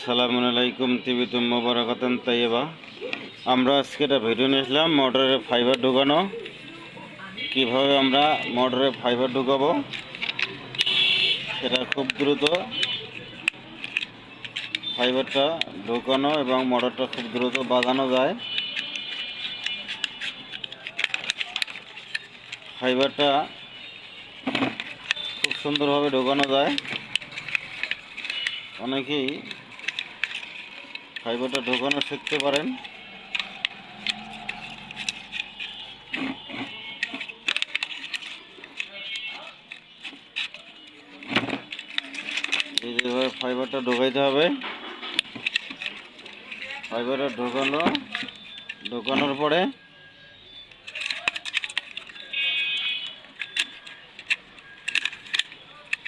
আসসালামু আলাইকুম তিবিতুম মোবারকাতান তাইয়েবা আমরা আজকে একটা ভিডিও নিয়েছিলাম মোটরে ফাইবার ঢুকানো। কীভাবে আমরা মোটরে ফাইবার ঢুকাবো, সেটা খুব দ্রুত। ফাইবারটা ঢুকানো এবং মোটরটা খুব দ্রুত বাঁধানো যায়। ফাইবারটা খুব সুন্দরভাবে ঢোকানো যায়। অনেকেই ফাইবারটা ঢোকানো শিখতে পারেন। ফাইবারটা ঢোকাইতে হবে। ফাইবারটা ঢোকানো ঢোকানোর পরে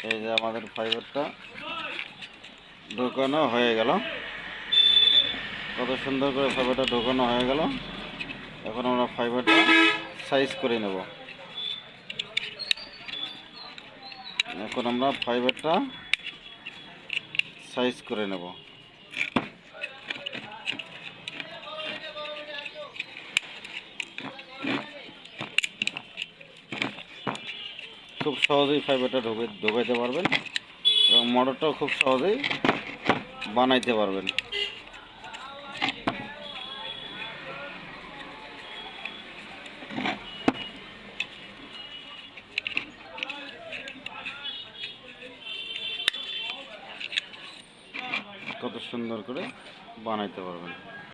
এই যে আমাদের ফাইবারটা ঢোকানো হয়ে গেল। কত সুন্দর করে ফাইবারটা ঢোকানো হয়ে গেল। এখন আমরা ফাইবারটা সাইজ করে নেব। এখন আমরা ফাইবারটা সাইজ করে নেব। খুব সহজেই ফাইবারটা ঢোকে ঢোকাইতে পারবেন এবং মোটরটাও খুব সহজেই বানাইতে পারবেন। কত সুন্দর করে বানাইতে পারবেন।